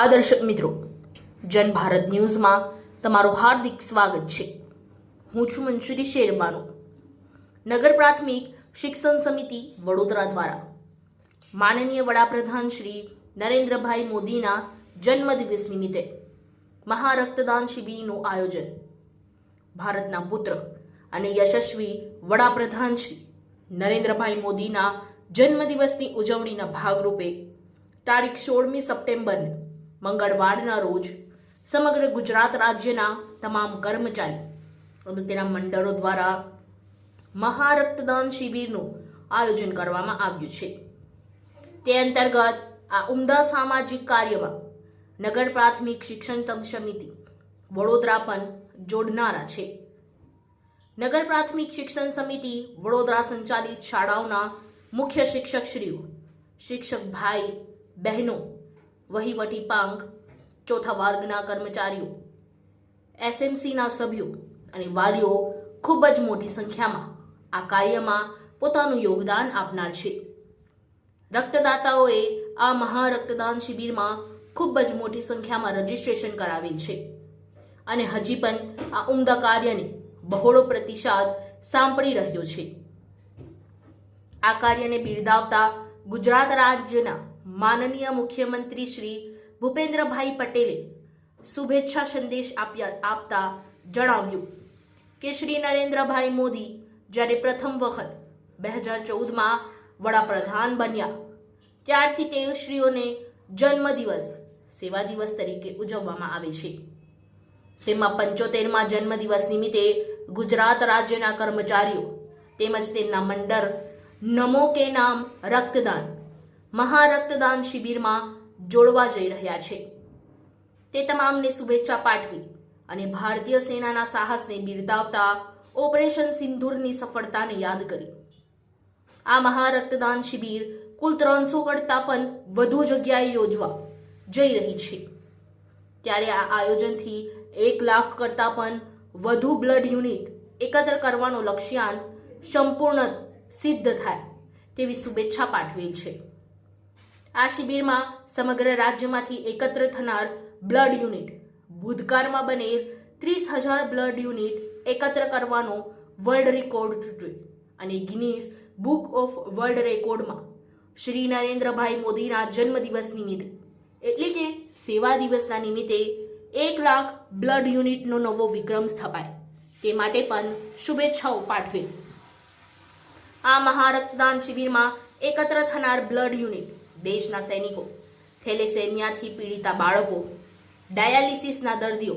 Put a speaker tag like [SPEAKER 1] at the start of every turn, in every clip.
[SPEAKER 1] આદર્શક મિત્રો, જન ભારત ન્યૂઝમાં તમારું હાર્દિક સ્વાગત છે. હું છું મંસૂરી શેરબાનો, નગર પ્રાથમિક શિક્ષણ સમિતિ વડોદરા દ્વારા. માનનીય વડાપ્રધાન શ્રી નરેન્દ્રભાઈ મોદીના જન્મદિવસ નિમિત્તે મહારક્તદાન શિબિરનું આયોજન. ભારતના પુત્ર અને યશસ્વી વડાપ્રધાન શ્રી નરેન્દ્રભાઈ મોદીના જન્મદિવસની ઉજવણીના ભાગરૂપે તારીખ સોળમી સપ્ટેમ્બરને મંગળવારના રોજ સમગ્ર ગુજરાત રાજ્યના તમામ કર્મચારી અને તેના મંડળો દ્વારા મહારક્તદાન શિબિરનું આયોજન કરવામાં આવ્યું છે. તે અંતર્ગત આ ઉમદા સામાજિક કાર્યમાં નગર પ્રાથમિક શિક્ષણ સમિતિ, વડોદરા પણ જોડનારા છે. નગર પ્રાથમિક શિક્ષણ સમિતિ, વડોદરા સંચાલિત શાળાઓના મુખ્ય શિક્ષકશ્રીઓ, શિક્ષક ભાઈ, બહેનો વહીવટી પાંખ, ચોથા વર્ગના કર્મચારીઓ, એસએમસીના સભ્યો અને વાલીઓ ખૂબ જ મોટી સંખ્યામાં આ કાર્યમાં પોતાનું યોગદાન આપનાર છે. રક્તદાતાઓએ આ મહારક્તદાન શિબિરમાં ખૂબ જ મોટી સંખ્યામાં રજીસ્ટ્રેશન કરાવેલ છે અને હજી પણ આ ઉમદા કાર્યને બહોળો પ્રતિસાદ સાંપડી રહ્યો છે. આ કાર્યને બિરદાવતા ગુજરાત રાજ્યના માનનીય મુખ્યમંત્રી શ્રી ભૂપેન્દ્રભાઈ પટેલે શુભેચ્છા સંદેશ આપ્યા, આપતા જણાવ્યું કે શ્રી નરેન્દ્રભાઈ મોદી જ્યારે પ્રથમ વખત બે હજાર ચૌદમાં વડાપ્રધાન બન્યા, ત્યારથી તેઓશ્રીઓને જન્મદિવસ, સેવા દિવસ તરીકે ઉજવવામાં આવે છે. તેમાં પંચોતેરમાં જન્મદિવસ નિમિત્તે ગુજરાત રાજ્યના કર્મચારીઓ તેમજ તેમના મંડળ નમો કે નામ રક્તદાન મહારક્તદાન શિબિરમાં જોડવા જઈ રહ્યા છે. તે તમામને શુભેચ્છા પાઠવી અને ભારતીય સેનાના સાહસને બિરદાવતા ઓપરેશન સિંદૂરની સફળતાને યાદ કરી. આ મહારક્તદાન શિબિર કુલ ત્રણસો કરતાં પણ વધુ જગ્યાએ યોજવા જઈ રહી છે. ત્યારે આ આયોજનથી એક લાખ કરતાં પણ વધુ બ્લડ યુનિટ એકત્ર કરવાનો લક્ષ્યાંક સંપૂર્ણ સિદ્ધ થાય તેવી શુભેચ્છા પાઠવેલ છે. આ શિબિરમાં સમગ્ર રાજ્યમાંથી એકત્ર થનાર બ્લડ યુનિટ, ભૂતકાળમાં બનેલ ત્રીસ હજાર બ્લડ યુનિટ એકત્ર કરવાનો વર્લ્ડ રેકોર્ડ તૂટ્યો અને ગિનીસ બુક ઓફ વર્લ્ડ રેકોર્ડમાં શ્રી નરેન્દ્રભાઈ મોદીના જન્મદિવસ નિમિત્તે, એટલે કે સેવા દિવસના નિમિત્તે એક લાખ બ્લડ યુનિટનો નવો વિક્રમ સ્થપાય. તે માટે પણ શુભેચ્છાઓ પાઠવે. આ મહારક્તદાન શિબિરમાં એકત્ર થનાર બ્લડ યુનિટ દેશના સૈનિકો, થેલેસેમિયાથી પીડિતા બાળકો, ડાયાલિસિસના દર્દીઓ,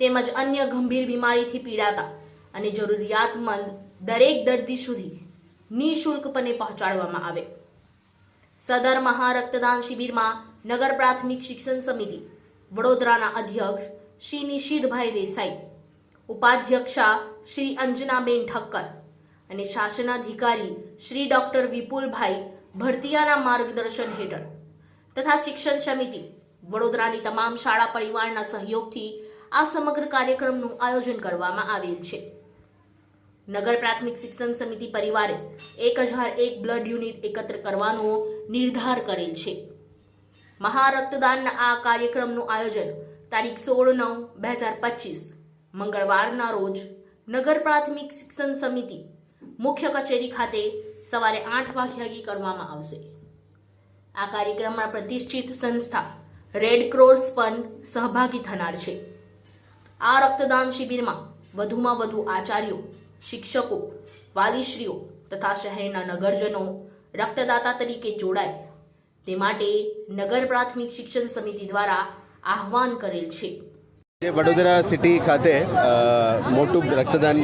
[SPEAKER 1] તેમજ અન્ય ગંભીર બીમારીથી પીડાતા અને જરૂરિયાતમંદ દરેક દર્દી સુધી નિઃશુલ્કપણે પહોંચાડવામાં આવે. સદર મહારક્તદાન શિબિરમાં નગર પ્રાથમિક શિક્ષણ સમિતિ, વડોદરાના અધ્યક્ષ શ્રી નિશિતભાઈ દેસાઈ, ઉપાધ્યક્ષા શ્રી અંજનાબેન ઠક્કર અને શાસનાધિકારી શ્રી ડોક્ટર વિપુલભાઈ ભરતિયાના માર્ગદર્શન હેઠળ તથા શિક્ષણ સમિતિ, વડોદરાની તમામ શાળા પરિવારના સહયોગથી આ સમગ્ર કાર્યક્રમનું આયોજન કરવામાં આવેલ છે. નગર પ્રાથમિક શિક્ષણ સમિતિ પરિવારે એક હજાર એક બ્લડ યુનિટ એકત્ર કરવાનો નિર્ધાર કરેલ છે. મહારક્તદાનના આ કાર્યક્રમનું આયોજન તારીખ સોળ નવ બે હજાર પચીસ, મંગળવારના રોજ નગર પ્રાથમિક શિક્ષણ સમિતિ મુખ્ય કચેરી ખાતે સવારે આઠ વાગ્યાથી કરવામાં આવશે. આ કાર્યક્રમમાં પ્રતિષ્ઠિત સંસ્થા રેડ ક્રોસ પણ સહભાગી થનાર છે. આ રક્તદાન શિબિરમાં વધુમાં વધુ આચાર્યો, શિક્ષકો, વાલીશ્રીઓ તથા શહેરના નગરજનો રક્તદાતા તરીકે જોડાય. તે માટે નગર પ્રાથમિક શિક્ષણ સમિતિ દ્વારા આહવાન કરેલ છે.
[SPEAKER 2] જે વડોદરા સિટી ખાતે મોટું રક્તદાન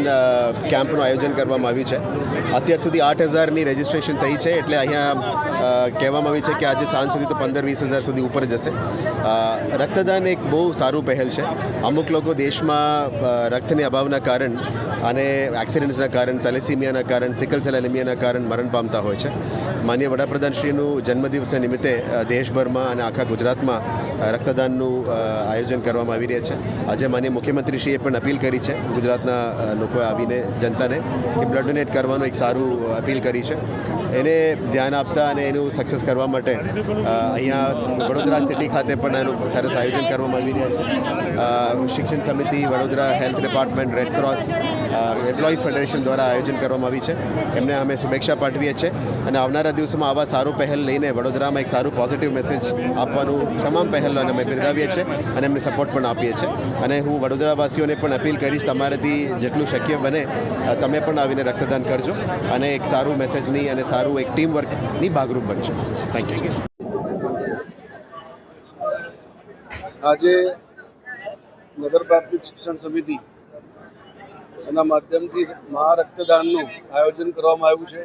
[SPEAKER 2] કેમ્પનું આયોજન કરવામાં આવ્યું છે. અત્યાર સુધી આઠ હજારની રજિસ્ટ્રેશન થઈ છે, એટલે અહીંયા કહેવામાં આવ્યું છે કે આજે સાંજ સુધી તો પંદર વીસ હજાર સુધી ઉપર જશે. રક્તદાન એક બહુ સારું પહેલ છે. અમુક લોકો દેશમાં રક્તની અભાવના કારણ અને એક્સિડન્ટ્સના કારણ તલેસીમિયાના કારણ સિકલ સેલ એલિમિયાના કારણ મરણ પામતા હોય છે. માન્ય વડાપ્રધાનશ્રીનું જન્મદિવસના નિમિત્તે દેશભરમાં અને આખા ગુજરાતમાં રક્તદાનનું આયોજન કરવામાં આવી રહ્યા છે. આજે માન્ય મુખ્યમંત્રીશ્રીએ પણ અપીલ કરી છે ગુજરાતના લોકોએ આવીને જનતાને કે બ્લડ ડોનેટ કરવાનું એક સારું અપીલ કરી છે. એને ધ્યાન આપતા અને એનું સક્સેસ કરવા માટે અહીંયા વડોદરા સિટી ખાતે પણ એનું સરસ આયોજન કરવામાં આવી રહ્યા છે. શિક્ષણ સમિતિ, Vadodara health department red cross employees federation દ્વારા આયોજન કરવામાં આવી છે. એમને અમે શુભેચ્છા પાઠવીએ છીએ અને આવનારા દિવસોમાં આવા સારું પહેલ લઈને વડોદરામાં એક સારું પોઝિટિવ મેસેજ આપવાનું તમામ પહેલોને અમે બિરદાવીએ છીએ અને એમને સપોર્ટ પણ આપીએ છીએ. અને હું વડોદરાવાસીઓને પણ અપીલ કરીશ, તમારાથી જેટલું શક્ય બને તમે પણ આવીને રક્તદાન કરજો અને એક સારું મેસેજની અને સારું એક ટીમ ભાગરૂપ બનશે. થેન્ક યુ
[SPEAKER 3] આજે નગર પ્રાથમિક શિક્ષણ સમિતિ એના માધ્યમથી મહારક્તદાનનું આયોજન કરવામાં આવ્યું છે.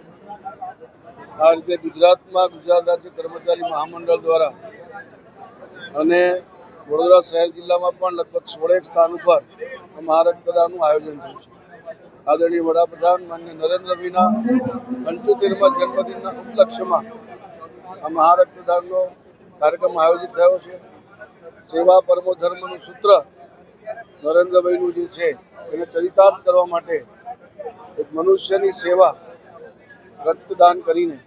[SPEAKER 3] આ રીતે ગુજરાતમાં ગુજરાત રાજ્ય કર્મચારી મહામંડળ દ્વારા અને વડોદરા શહેર જિલ્લામાં પણ લગભગ સોળેક સ્થાન ઉપર આ મહારક્તદાનનું આયોજન થયું છે. આદરણીય વડાપ્રધાન માન્ય નરેન્દ્રભાઈના પંચોતેરમાં જન્મદિનના ઉપલક્ષ્યમાં આ મહારક્તદાનનો કાર્યક્રમ આયોજિત થયો છે. સેવા પરમો ધર્મનું સૂત્ર નરેન્દ્રભાઈનું જે છે એને ચરિતાર્થ કરવા માટે એક મનુષ્યની સેવા, રક્તદાન કરીને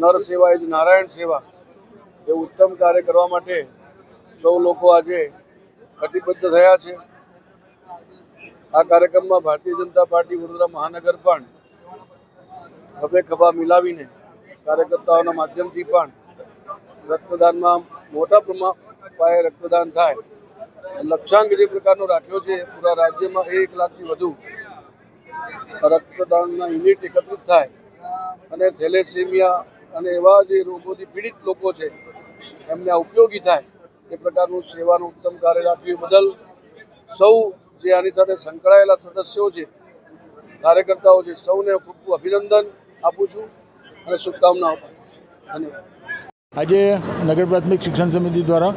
[SPEAKER 3] નર સેવા એ જ નારાયણ સેવા એ ઉત્તમ કાર્ય કરવા માટે સૌ લોકો આજે કટિબદ્ધ થયા છે. આ કાર્યક્રમમાં ભારતીય જનતા પાર્ટી વડોદરા મહાનગર પણ ખભે ખભા મિલાવીને કાર્યકર્તાઓના માધ્યમથી પણ રક્તદાનમાં મોટા પ્રમાણ પાયે રક્તદાન થાય. લક્ષ્યાંક જે પ્રકારનો રાખ્યો છે, પૂરા રાજ્યમાં એક લાખથી વધુ રક્તદાનના યુનિટ એકત્રિત થાય. અને થેલેસેમિયા અને એવા જે રોગોથી પીડિત લોકો છે, એમને ઉપયોગી થાય. એ પ્રકારનું સેવાનું ઉત્તમ કાર્ય રાખ્યું. બદલ સૌ જે આની સાથે સંકળાયેલા સદસ્યો છે, કાર્યકર્તાઓ છે, સૌને ખૂબ ખૂબ અભિનંદન આપું છું અને શુભકામનાઓ પાઠવું છું. ધન્યવાદ.
[SPEAKER 4] આજે નગર પ્રાથમિક શિક્ષણ સમિતિ દ્વારા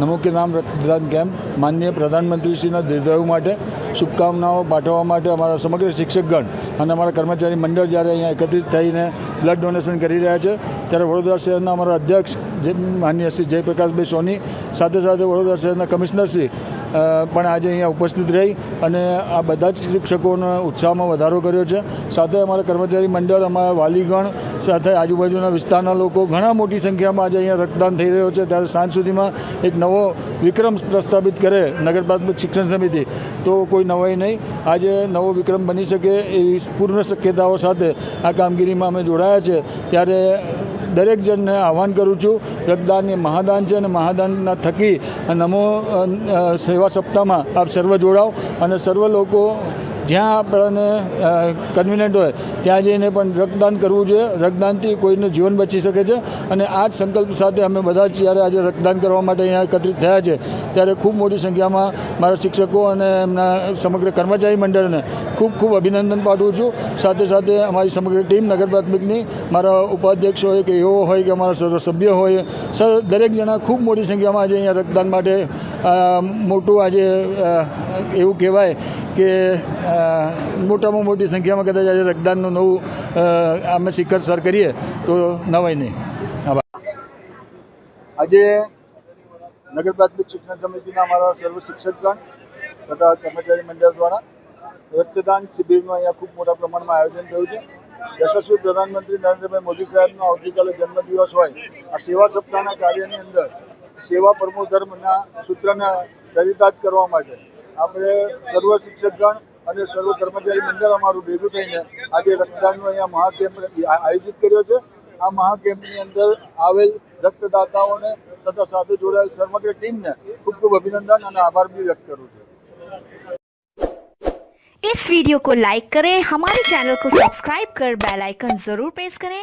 [SPEAKER 4] નમો કે નામ રક્તદાન કેમ્પ માનનીય પ્રધાનમંત્રીશ્રીના દીર્ઘાયુ માટે શુભકામનાઓ પાઠવવા માટે અમારા સમગ્ર શિક્ષકગણ અને અમારા કર્મચારી મંડળ જ્યારે અહીંયા એકત્રિત થઈને બ્લડ ડોનેશન કરી રહ્યા છે, ત્યારે વડોદરા શહેરના અમારા અધ્યક્ષ જે માનનીય શ્રી જયપ્રકાશભાઈ સોની, સાથે સાથે વડોદરા શહેરના કમિશનરશ્રી પણ આજે અહીંયા ઉપસ્થિત રહી અને આ બધા જ શિક્ષકોનો ઉત્સાહમાં વધારો કર્યો છે. સાથે અમારા કર્મચારી મંડળ, અમારા વાલીગણ, સાથે આજુબાજુના વિસ્તારના લોકો, ઘણા મોટી સંખ્યામાં આજે અહીંયા રક્તદાન થઈ રહ્યો છે. ત્યારે સાંજ સુધીમાં એક નવો વિક્રમ પ્રસ્થાપિત કરે નગર પ્રાથમિક શિક્ષણ સમિતિ, તો કોઈ નવાઈ નહીં. આજે નવો વિક્રમ બની શકે એવી પૂર્ણ શક્યતાઓ સાથે આ કામગીરીમાં અમે જોડાયા છે. ત્યારે દરેક જણને આહવાન કરું છું રક્તદાન એ મહાદાન છે અને મહાદાનના થકી નમો સેવા સપ્તાહમાં આપ સર્વ જોડાઓ અને સર્વ લોકો જ્યાં આપણને કન્વિનિયન્ટ હોય, ત્યાં જઈને પણ રક્તદાન કરવું જોઈએ. રક્તદાનથી કોઈનું જીવન બચી શકે છે. અને આ જ સંકલ્પ સાથે અમે બધા જ્યારે આજે રક્તદાન કરવા માટે અહીંયા એકત્રિત થયા છે, ત્યારે ખૂબ મોટી સંખ્યામાં મારા શિક્ષકો અને એમના સમગ્ર કર્મચારી મંડળને ખૂબ ખૂબ અભિનંદન પાઠવું છું. સાથે સાથે અમારી સમગ્ર ટીમ નગર પ્રાથમિકની, મારા ઉપાધ્યક્ષ હોય કે એવો હોય કે અમારા સભ્ય હોય, સર, દરેક જણા ખૂબ મોટી સંખ્યામાં આજે અહીંયા રક્તદાન માટે મોટું આજે એવું કહેવાય કે મોટામાં મોટી સંખ્યામાં કદાચ આજે રક્તદાનનું નવું અમે શિખર સર કરીએ, તો નવાય નહીં.
[SPEAKER 3] આજે નગર પ્રાથમિક શિક્ષણ સમિતિના અમારા સર્વ શિક્ષકગણ તથા કર્મચારી મંડળ દ્વારા રક્તદાન શિબિરનું અહીંયા ખૂબ મોટા પ્રમાણમાં આયોજન થયું છે. યશસ્વી પ્રધાનમંત્રી નરેન્દ્રભાઈ મોદી સાહેબનો આવતીકાલે જન્મદિવસ હોય. આ સેવા સપ્તાહના કાર્યની અંદર સેવા પરમો ધર્મના સૂત્રને ચરિતાર્થ કરવા માટે આપણે સર્વ શિક્ષકગણ અને સર્વ કર્મચારી મંડળ અમારું ભેગું થઈને આજે રક્તદાનનો અહીંયા મહાકેમ્પ આયોજિત કર્યો છે આ મહાકેમ્પની અંદર આવેલ રક્તદાતાઓને તથા સાથે જોડાયેલ સમગ્ર ટીમને ખૂબ ખૂબ અભિનંદન અને આભાર બી વ્યક્ત કરું છું
[SPEAKER 5] इस वीडियो को लाइक करें हमारे चैनल को सब्सक्राइब कर बेल आइकन जरूर प्रेस करें